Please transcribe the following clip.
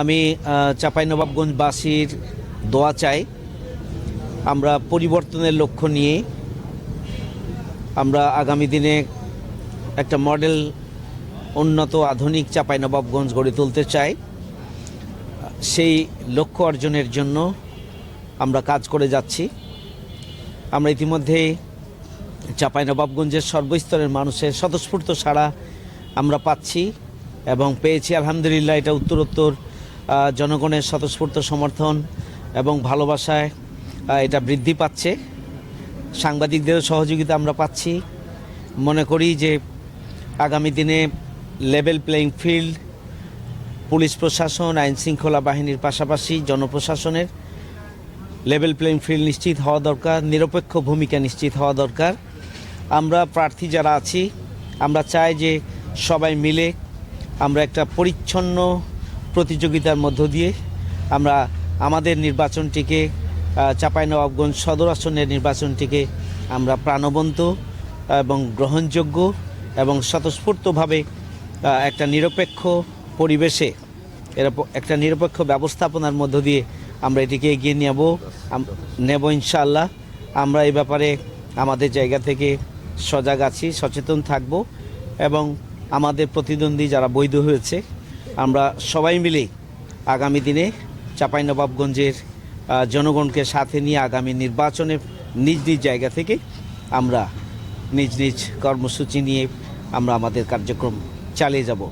আমি চাঁপাইনবাবগঞ্জবাসীর দোয়া চাই। আমরা পরিবর্তনের লক্ষ্য নিয়ে আমরা আগামী দিনে একটা মডেল, উন্নত আধুনিক চাঁপাইনবাবগঞ্জ গড়ে তুলতে চাই। সেই লক্ষ্য অর্জনের জন্য আমরা কাজ করে যাচ্ছি। আমরা ইতিমধ্যে চাঁপাইনবাবগঞ্জের সর্বস্তরের মানুষের স্বতঃস্ফূর্ত সাড়া আমরা পাচ্ছি এবং পেয়েছি। আলহামদুলিল্লাহ এটা উত্তরোত্তর জনগণের স্বতঃস্ফূর্ত সমর্থন এবং ভালোবাসায় এটা বৃদ্ধি পাচ্ছে। সাংবাদিকদেরও সহযোগিতা আমরা পাচ্ছি। মনে করি যে আগামী দিনে লেভেল প্লেইং ফিল্ড পুলিশ প্রশাসন, আইন শৃঙ্খলা বাহিনীর পাশাপাশি জনপ্রশাসনের লেভেল প্লেইং ফিল্ড নিশ্চিত হওয়া দরকার, নিরপেক্ষ ভূমিকা নিশ্চিত হওয়া দরকার। আমরা প্রার্থী যারা আছি, আমরা চাই যে সবাই মিলে আমরা একটা পরিচ্ছন্ন প্রতিযোগিতার মধ্য দিয়ে আমরা আমাদের নির্বাচনটিকে চাঁপাইনবাবগঞ্জ সদর আসনের নির্বাচনটিকে আমরা প্রাণবন্ত এবং গ্রহণযোগ্য এবং স্বতঃস্ফূর্তভাবে একটা নিরপেক্ষ পরিবেশে একটা নিরপেক্ষ ব্যবস্থাপনার মধ্য দিয়ে আমরা এটিকে এগিয়ে নেব। নেব ইনশাআল্লাহ। আমরা এই ব্যাপারে আমাদের জায়গা থেকে সজাগ আছি, সচেতন থাকব এবং আমাদের প্রতিদ্বন্দ্বী যারা বৈধ হয়েছে আমরা সবাই মিলে আগামী দিনে চাঁপাইনবাবগঞ্জের জনগণকে সাথে নিয়ে আগামী নির্বাচনে নিজ নিজ জায়গা থেকে আমরা নিজ নিজ কর্মসূচি নিয়ে আমরা আমাদের কার্যক্রম চালিয়ে যাব।